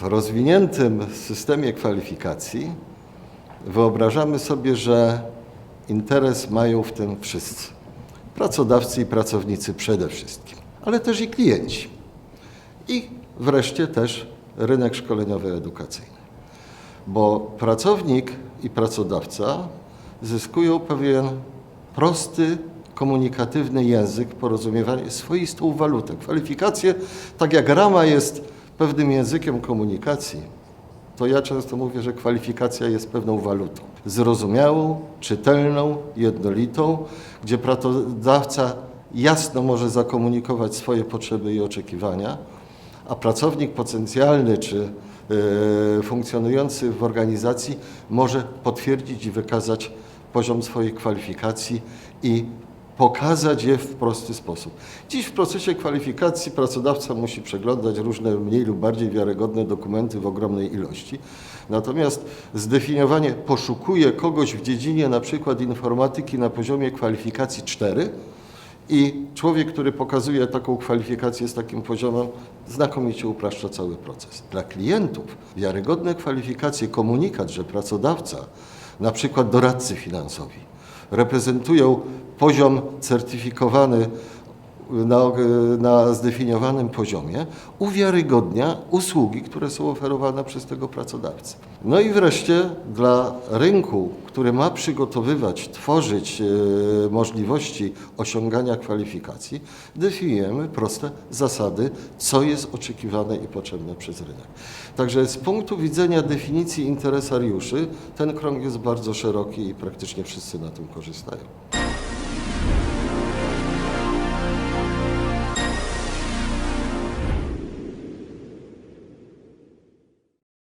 W rozwiniętym systemie kwalifikacji wyobrażamy sobie, że interes mają w tym wszyscy. Pracodawcy i pracownicy przede wszystkim, ale też i klienci. I wreszcie też rynek szkoleniowy edukacyjny. Bo pracownik i pracodawca zyskują pewien prosty, komunikatywny język, porozumiewanie, swoistą walutę. Kwalifikacje, tak jak rama jest pewnym językiem komunikacji, to ja często mówię, że kwalifikacja jest pewną walutą. Zrozumiałą, czytelną, jednolitą, gdzie pracodawca jasno może zakomunikować swoje potrzeby i oczekiwania, a pracownik potencjalny czy e, funkcjonujący w organizacji może potwierdzić i wykazać poziom swojej kwalifikacji i pokazać je w prosty sposób. Dziś w procesie kwalifikacji pracodawca musi przeglądać różne mniej lub bardziej wiarygodne dokumenty w ogromnej ilości. Natomiast zdefiniowanie poszukuje kogoś w dziedzinie na przykład informatyki na poziomie kwalifikacji 4 i człowiek, który pokazuje taką kwalifikację z takim poziomem, znakomicie upraszcza cały proces. Dla klientów wiarygodne kwalifikacje, komunikat, że pracodawca, na przykład doradcy finansowi, reprezentują poziom certyfikowany na, na zdefiniowanym poziomie, uwiarygodnia usługi, które są oferowane przez tego pracodawcę. No i wreszcie dla rynku, który ma przygotowywać, tworzyć e, możliwości osiągania kwalifikacji, definiujemy proste zasady, co jest oczekiwane i potrzebne przez rynek. Także z punktu widzenia definicji interesariuszy, ten krąg jest bardzo szeroki i praktycznie wszyscy na tym korzystają.